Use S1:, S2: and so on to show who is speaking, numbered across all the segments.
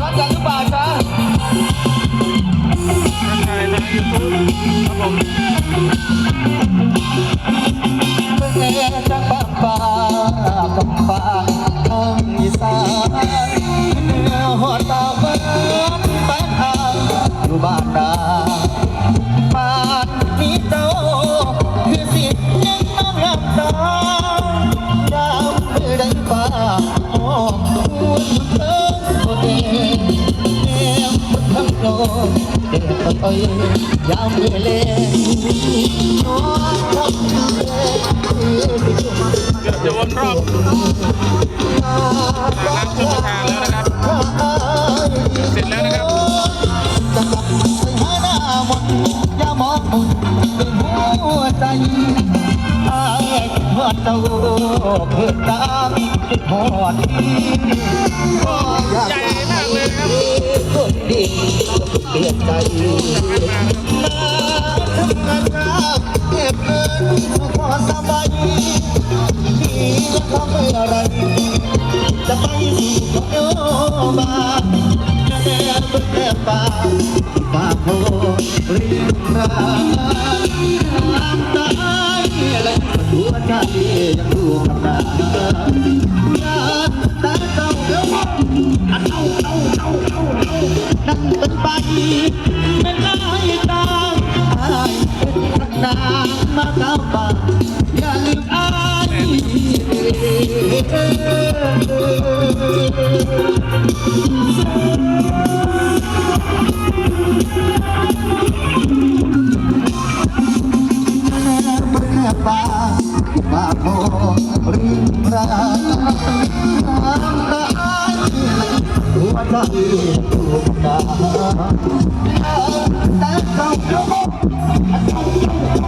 S1: รักกันหรือเปล่าจ๊ะ
S2: ทักทายทางยูทูบครับผม
S1: เมื่อจะป้าป่ากับป่าทางอีสานเนื้อหัวตาเบิ้ลแปทางอยู่บ้านนา เอ้ยยามมือเล่นน้องทำเล่น
S2: เกือบจะวนรอบทางขึ้นทางแล้วนะครับ เสร็จแล้วนะครับ
S1: จะกลับไปหาหน้ามนอย่ามองมนเป็นหัวใจอายเมื่อเจ้าเพื่อตามหอดที่ก็อยาก
S2: ใหญ่มากเลยนะครับ
S1: คนดีเปลี่ยนใจ
S2: มากนะครับ
S1: มาทำงานรักเก็บเงินพอสบายดีแล้วทำเมื่อไร จะไปสู่โยบานจะแนบแนบป่าป่าโพริมรานน้ำตายและหัวใจยังดูกำลังงานา นั่นเป็นไปเป็นได้ตางไอ้เป็นนางมาเก้าป่าอย่าลืมอายเ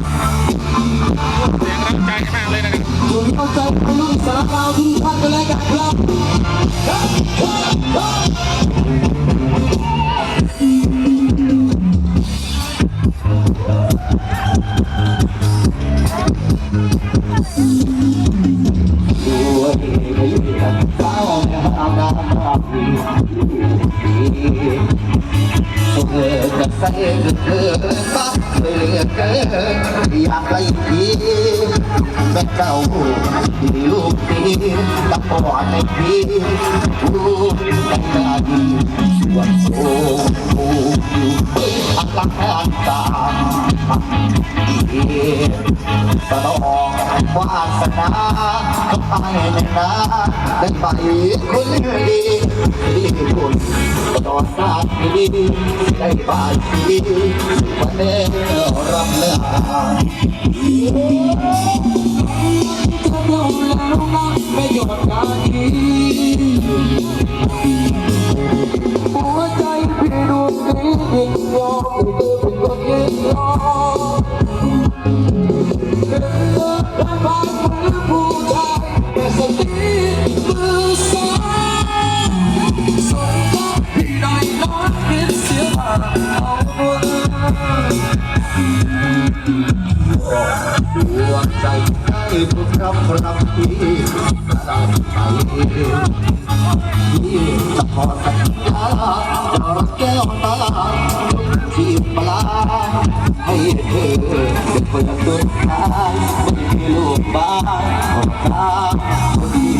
S1: เรั
S2: บใจมากเลยนะครับ
S1: ลูกเข้าใจไปลูกสารคามทุกท่านกันแล้วกันครับด้วยเจ้าแม่อำนาจดีเธ อจะใส่เธอปักเธอเกินอยากไล่ทีแม่เจ้าที่ลูกดีตะปอดในพีลูกแต่งหน้าดีส่วนโซ่ผูกอยู่ อัลลังตาดีตลอดวาสนาไปในนาได้ไปคนดีดีคุณตลอดชาติดีได้ไปดีวันเดรำเนื้อถ้าเราแล้วรักไม่หยดกาที นี้ยิ่ง ก่อนดวงใจให้ทุกคำรับที่ตั้ใจที่จะขอสัญญาจะรักแก้วตาที่ปลาให้เธอเป็นคนสุดท้ายไม่มีลูกบ้านของตาคนดี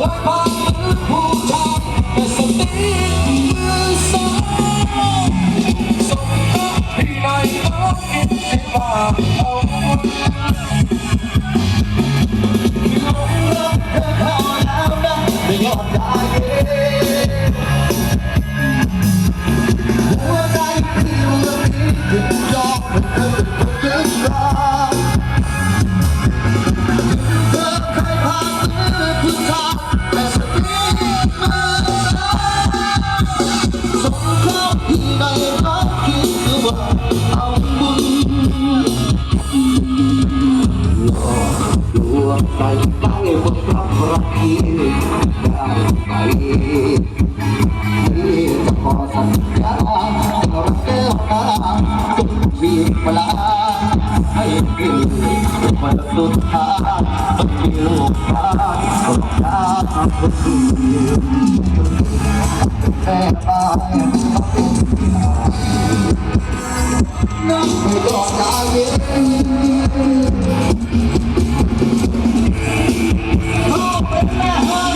S1: ด้วยความเป็นผู้ชายแต่สติ ได้ไปบนรักรักพี่ได้ไปที่จะขอสัญญาเรรักแก้วาสุดมีเวลาให้พี่วันสุดท้าย
S3: สุดที่ลูาสุดทุดทีแค่ไปอไม่ต้องการ Yeah.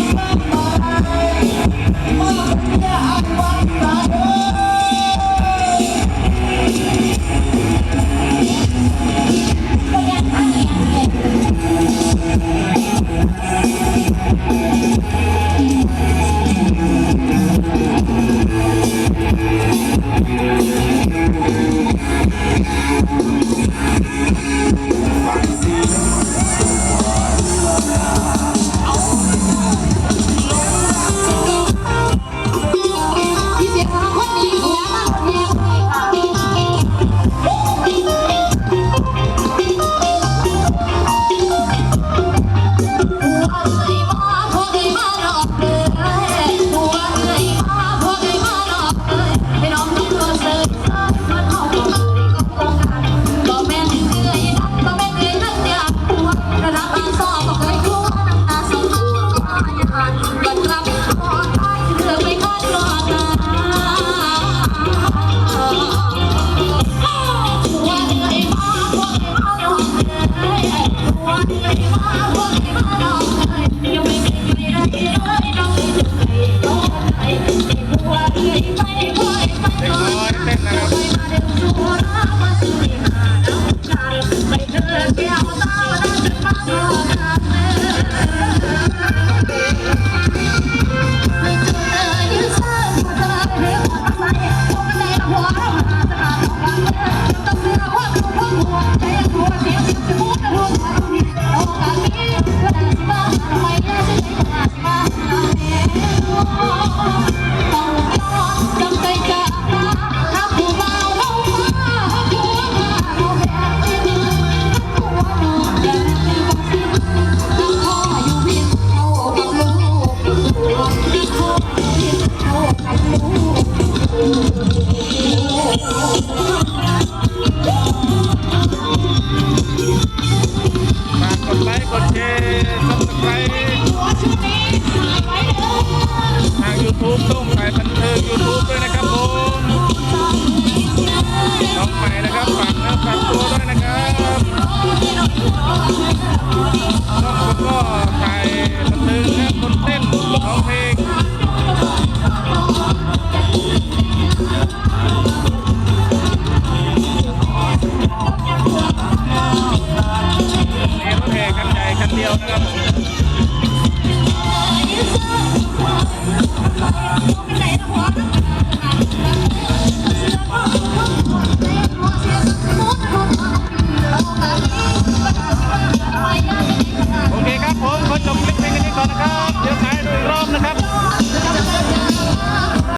S3: เด็กน้อยเต้นนะ
S2: ครับ
S3: Thank you. ไป
S2: ไหนล่ะหัว